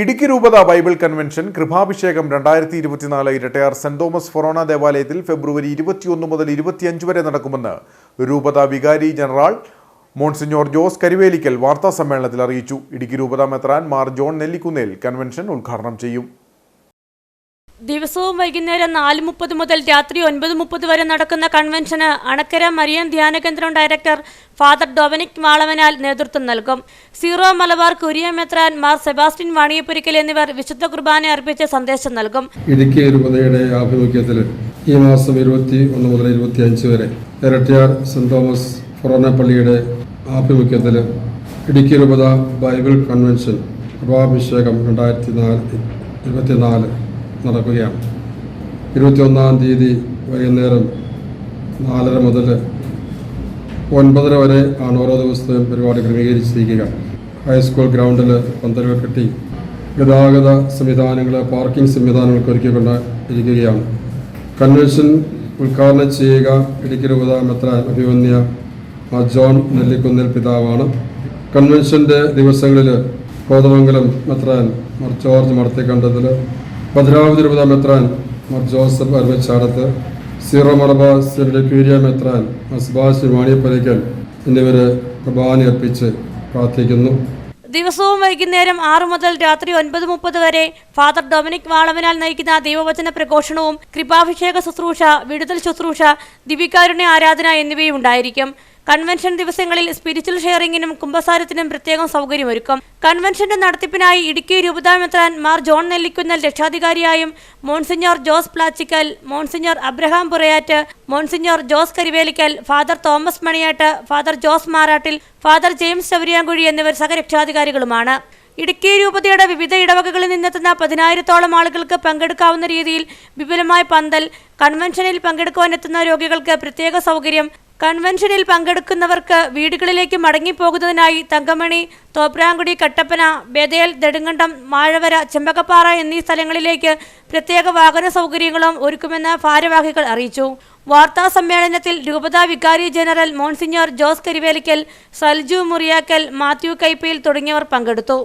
ഇടുക്കി രൂപത Bible convention കൃപാഭിഷേകം രണ്ടായിരത്തി ഇരുപത്തിനാല് ഇരട്ടയാർ സെന്റ് തോമസ് ഫൊറോണ ദേവാലയത്തിൽ ഫെബ്രുവരി ഇരുപത്തിയൊന്ന് മുതൽ ഇരുപത്തിയഞ്ച് വരെ നടക്കുമെന്ന് രൂപത വികാരി ജനറൽ മോൺസിഞ്ഞോർ ജോസ് കരിവേലിക്കൽ വാർത്താ സമ്മേളനത്തിൽ അറിയിച്ചു. ഇടുക്കി രൂപത മെത്രാൻ മാർ ജോൺ നെല്ലിക്കുന്നേൽ കൺവെൻഷൻ ഉദ്ഘാടനം ചെയ്യും. ദിവസവും വൈകുന്നേരം നാല് മുപ്പത് മുതൽ രാത്രി ഒൻപത് മുപ്പത് വരെ നടക്കുന്ന കൺവെൻഷന് അണക്കര മരിയൻ ധ്യാന കേന്ദ്രം ഡയറക്ടർ ഫാദർ ഡൊമിനിക് മാളവനാൽ നേതൃത്വം നൽകും. സീറോ മലബാർ കുരിയ മെത്രാൻ മാർ സെബാസ്റ്റ്യൻ വാണിയപ്പുരിക്കൽ എന്നിവർ വിശുദ്ധ കുർബാന അർപ്പിച്ച സന്ദേശം നൽകും. ഇടുക്കി രൂപതയുടെ ആഭിമുഖ്യത്തിൽ ഈ മാസം ഇരുപത്തി ഒന്ന് മുതൽ ഇരുപത്തി അഞ്ച് വരെ ഇരട്ടിയാർ സെന്റ് തോമസ് ഫൊറോന പള്ളിയുടെ ആഭിമുഖ്യത്തിൽ ഇടുക്കി രൂപത ബൈബിൾ കൺവെൻഷൻ കൃപാഭിഷേകം രണ്ടായിരത്തി നാല് ഇരുപത്തിനാല് നടക്കുകയാണ്. ഇരുപത്തിയൊന്നാം തീയതി വൈകുന്നേരം നാലര മുതൽ ഒൻപതര വരെ ആണ് ഓരോ ദിവസത്തെയും പരിപാടി ക്രമീകരിച്ചിരിക്കുക. ഹൈസ്കൂൾ ഗ്രൗണ്ടിൽ പന്തലുകൾ കെട്ടി ഗതാഗത സംവിധാനങ്ങൾ പാർക്കിംഗ് സംവിധാനങ്ങൾക്ക് ഒരുക്കിക്കൊണ്ട് ഇരിക്കുകയാണ് കൺവെൻഷൻ ഉദ്ഘാടനം ചെയ്യുക ഇടുക്കി രൂപത മെത്രാൻ അഭിമന്യ ജോൺ നെല്ലിക്കുന്നിൽ പിതാവാണ്. കൺവെൻഷന്റെ ദിവസങ്ങളിൽ കോതമംഗലം മെത്രാൻ ജോർജ് മടത്തിക്കണ്ടത്തിൽ ഭദ്രാവതി രൂപത മെത്രാൻ മാർ ജോസഫ് അരവച്ചാടത്ത് സീറോ മലബാർ സിറിലെ ക്യൂരിയ മെത്രാൻ മാർ സുഭാഷ് വാണിയപ്പലിക്കൽ എന്നിവർ കുർബാന അർപ്പിച്ച് പ്രാർത്ഥിക്കുന്നു. ദിവസവും വൈകുന്നേരം ആറ് മുതൽ രാത്രി ഒൻപത് മുപ്പത് വരെ ഫാദർ ഡൊമിനിക് വാളവനാൽ നയിക്കുന്ന ദൈവവചന പ്രഘോഷണവും കൃപാഭിഷേക ശുശ്രൂഷ വിടുതൽ ശുശ്രൂഷ ദിവികാരുണ്യ ആരാധന എന്നിവയും ഉണ്ടായിരിക്കും. കൺവെൻഷൻ ദിവസങ്ങളിൽ സ്പിരിച്വൽ ഷെയറിംഗിനും കുംഭസാരത്തിനും പ്രത്യേകം സൗകര്യമൊരുക്കും. കൺവെൻഷന്റെ നടത്തിപ്പിനായി ഇടുക്കി രൂപതാമെത്രാൻ Mar John Nellikunnel രക്ഷാധികാരിയായും monsignor Jose Plachickal monsignor Abraham Purayattu monsignor Jose Karivelickal father Thomas Maniyattu father Jose Marattil father James Chavariyankuzhy എന്നിവർ സഹരക്ഷാധികാരികളുമാണ്. ഇടുക്കി രൂപതയുടെ വിവിധ ഇടവകകളിൽ നിന്നെത്തുന്ന പതിനായിരത്തോളം ആളുകൾക്ക് പങ്കെടുക്കാവുന്ന രീതിയിൽ വിപുലമായ പന്തൽ കൺവെൻഷനിൽ പങ്കെടുക്കുവാനെത്തുന്ന രോഗികൾക്ക് പ്രത്യേക സൗകര്യം കൺവെൻഷനിൽ പങ്കെടുക്കുന്നവർക്ക് വീടുകളിലേക്ക് മടങ്ങിപ്പോകുന്നതിനായി തങ്കമണി തോപ്രാങ്കുടി കട്ടപ്പന ബേതേൽ നെടുങ്കണ്ടം മാഴവര ചെമ്പകപ്പാറ എന്നീ സ്ഥലങ്ങളിലേക്ക് പ്രത്യേക വാഹന സൗകര്യങ്ങളും ഒരുക്കുമെന്ന് ഭാരവാഹികൾ അറിയിച്ചു. വാർത്താ സമ്മേളനത്തിൽ രൂപതാ വികാരി general monsignor Jose Karivelickal Salju Muriyackal Mathew Kaippayil തുടങ്ങിയവർ പങ്കെടുത്തു.